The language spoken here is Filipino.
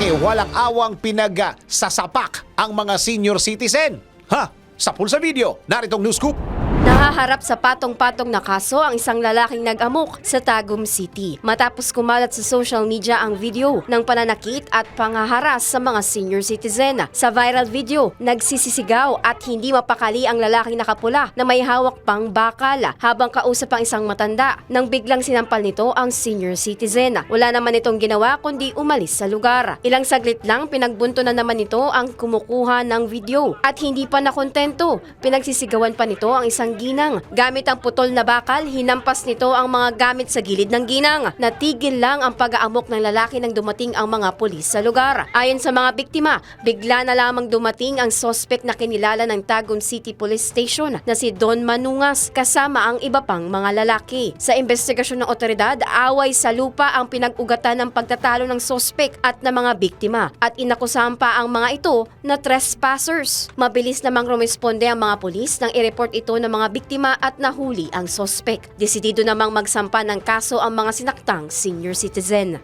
lalaki walang awang pinag-sasapak ang mga senior citizen. Ha? Sa pulsa video, naritong news scoop. Nahaharap sa patong-patong na kaso ang isang lalaking nag-amok sa Tagum City matapos kumalat sa social media ang video ng pananakit at pangaharas sa mga senior citizen. Sa viral video, nagsisisigaw at hindi mapakali ang lalaking nakapula na may hawak pang bakal habang kausap ang isang matanda nang biglang sinampal nito ang senior citizen. Wala naman itong ginawa kundi umalis sa lugar. Ilang saglit lang pinagbunto na naman nito ang kumukuha ng video at hindi pa nakontento. Pinagsisigawan pa nito ang isang ginang. Gamit ang putol na bakal, hinampas nito ang mga gamit sa gilid ng ginang. Natigil lang ang pag-aamok ng lalaki nang dumating ang mga pulis sa lugar. Ayon sa mga biktima, bigla na lamang dumating ang sospek na kinilala ng Tagum City Police Station na si Don Manungas kasama ang iba pang mga lalaki. Sa investigasyon ng otoridad, away sa lupa ang pinag-ugatan ng pagtatalo ng sospek at ng mga biktima at inakusahan pa ang mga ito na trespassers. Mabilis namang rumisponde ang mga pulis nang i-report ito ng mga biktima at nahuli ang sospek. Desidido namang magsampa ng kaso ang mga sinaktang senior citizen.